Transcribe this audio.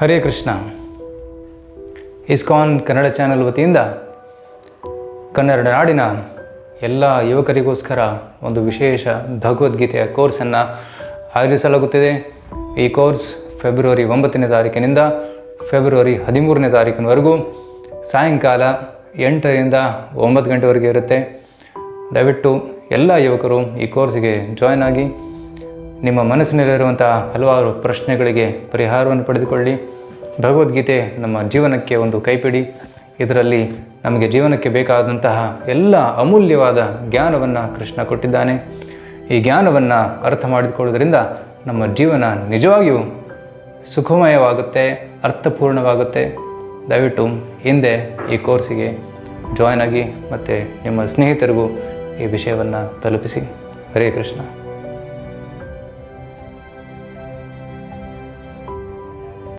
ಹರೇ Krishna. ISKCON Kannada channel ವತಿಯಿಂದ ಕನ್ನಡ ನಾಡಿನ ಎಲ್ಲ ಯುವಕರಿಗೋಸ್ಕರ ಒಂದು ವಿಶೇಷ ಭಗವದ್ಗೀತೆಯ ಕೋರ್ಸನ್ನು ಆಯೋಜಿಸಲಾಗುತ್ತಿದೆ. ಈ ಕೋರ್ಸ್ ಫೆಬ್ರವರಿ ಒಂಬತ್ತನೇ ತಾರೀಕಿನಿಂದ ಫೆಬ್ರವರಿ ಹದಿಮೂರನೇ ತಾರೀಕಿನವರೆಗೂ ಸಾಯಂಕಾಲ ಎಂಟರಿಂದ ಒಂಬತ್ತು ಗಂಟೆವರೆಗೆ ಇರುತ್ತೆ. ದಯವಿಟ್ಟು ಎಲ್ಲ ಯುವಕರು ಈ ಕೋರ್ಸಿಗೆ ಜಾಯ್ನ್ ಆಗಿ ನಿಮ್ಮ ಮನಸ್ಸಿನಲ್ಲಿರುವಂಥ ಹಲವಾರು ಪ್ರಶ್ನೆಗಳಿಗೆ ಪರಿಹಾರವನ್ನು ಪಡೆದುಕೊಳ್ಳಿ. ಭಗವದ್ಗೀತೆ ನಮ್ಮ ಜೀವನಕ್ಕೆ ಒಂದು ಕೈಪಿಡಿ. ಇದರಲ್ಲಿ ನಮಗೆ ಜೀವನಕ್ಕೆ ಬೇಕಾದಂತಹ ಎಲ್ಲ ಅಮೂಲ್ಯವಾದ ಜ್ಞಾನವನ್ನು ಕೃಷ್ಣ ಕೊಟ್ಟಿದ್ದಾನೆ. ಈ ಜ್ಞಾನವನ್ನು ಅರ್ಥ ಮಾಡಿಕೊಳ್ಳೋದ್ರಿಂದ ನಮ್ಮ ಜೀವನ ನಿಜವಾಗಿಯೂ ಸುಖಮಯವಾಗುತ್ತೆ, ಅರ್ಥಪೂರ್ಣವಾಗುತ್ತೆ. ದಯವಿಟ್ಟು ಹಿಂದೆ ಈ ಕೋರ್ಸಿಗೆ ಜಾಯ್ನ್ ಆಗಿ ಮತ್ತು ನಿಮ್ಮ ಸ್ನೇಹಿತರಿಗೂ ಈ ವಿಷಯವನ್ನು ತಲುಪಿಸಿ. ಹರೇ ಕೃಷ್ಣ.